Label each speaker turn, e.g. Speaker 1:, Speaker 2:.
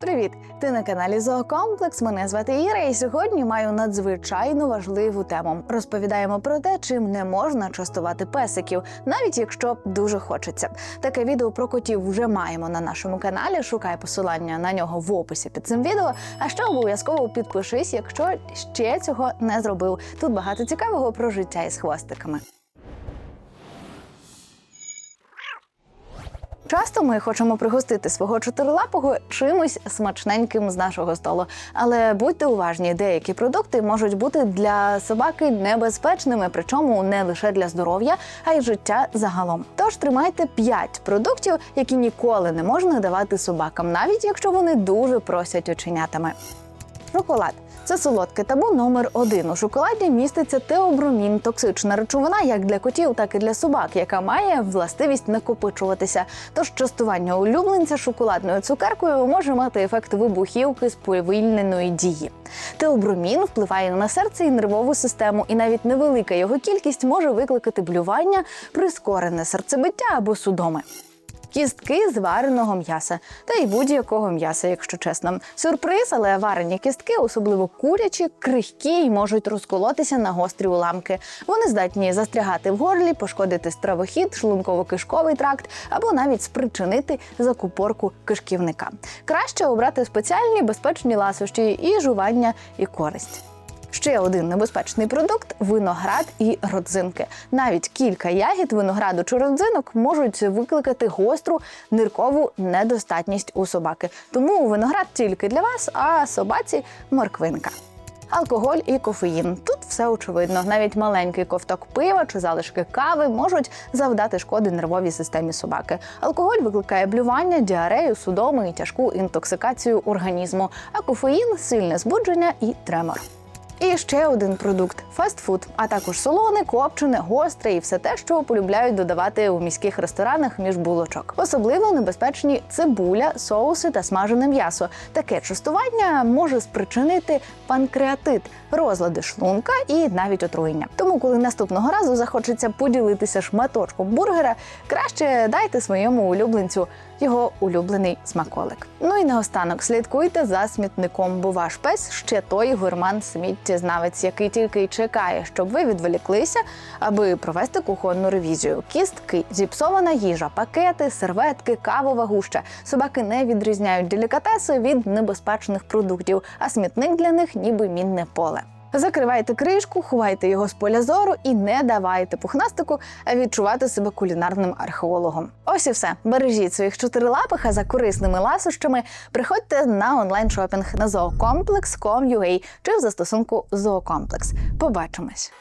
Speaker 1: Привіт! Ти на каналі Зоокомплекс. Мене звати Іра, і сьогодні маю надзвичайно важливу тему. Розповідаємо про те, чим не можна частувати песиків, навіть якщо дуже хочеться. Таке відео про котів вже маємо на нашому каналі. Шукай посилання на нього в описі під цим відео. А ще обов'язково підпишись, якщо ще цього не зробив. Тут багато цікавого про життя із хвостиками. Часто ми хочемо пригостити свого чотирилапого чимось смачненьким з нашого столу. Але будьте уважні, деякі продукти можуть бути для собаки небезпечними, причому не лише для здоров'я, а й життя загалом. Тож тримайте 5 продуктів, які ніколи не можна давати собакам, навіть якщо вони дуже просять оченятами. Шоколад. Це солодке табу номер один. У шоколаді міститься теобромін, токсична речовина як для котів, так і для собак, яка має властивість накопичуватися. Тож частування улюбленця шоколадною цукеркою може мати ефект вибухівки сповільненої дії. Теобромін впливає на серце і нервову систему, і навіть невелика його кількість може викликати блювання, прискорене серцебиття або судоми. Кістки з вареного м'яса та й будь-якого м'яса, якщо чесно. Сюрприз, але варені кістки, особливо курячі, крихкі й можуть розколотися на гострі уламки. Вони здатні застрягати в горлі, пошкодити стравохід, шлунково-кишковий тракт або навіть спричинити закупорку кишківника. Краще обрати спеціальні безпечні ласощі і жування, і користь. Ще один небезпечний продукт виноград і родзинки. Навіть кілька ягід винограду чи родзинок можуть викликати гостру ниркову недостатність у собаки. Тому виноград тільки для вас, а собаці морквинка. Алкоголь і кофеїн. Тут все очевидно. Навіть маленький ковток пива чи залишки кави можуть завдати шкоди нервовій системі собаки. Алкоголь викликає блювання, діарею, судоми і тяжку інтоксикацію організму, а кофеїн сильне збудження і тремор. І ще один продукт фастфуд, а також солоне, копчене, гостре і все те, що полюбляють додавати у міських ресторанах між булочок. Особливо небезпечні цибуля, соуси та смажене м'ясо. Таке частування може спричинити панкреатит, розлади шлунка і навіть отруєння. Тому, коли наступного разу захочеться поділитися шматочком бургера, краще дайте своєму улюбленцю його улюблений смаколик. Ну і наостанок слідкуйте за смітником, бо ваш пес ще той гурман сміттєзнавець, який тільки й чекає, щоб ви відволіклися, аби провести кухонну ревізію. Кістки, зіпсована їжа, пакети, серветки, кавова гуща. Собаки не відрізняють делікатеси від небезпечних продуктів, а смітник для них ніби мінне поле. Закривайте кришку, ховайте його з поля зору і не давайте пухнастику відчувати себе кулінарним археологом. Ось і все. Бережіть своїх чотирилапих, а за корисними ласощами приходьте на онлайн шопінг на zoocomplex.com.ua чи в застосунку Зоокомплекс. Побачимось!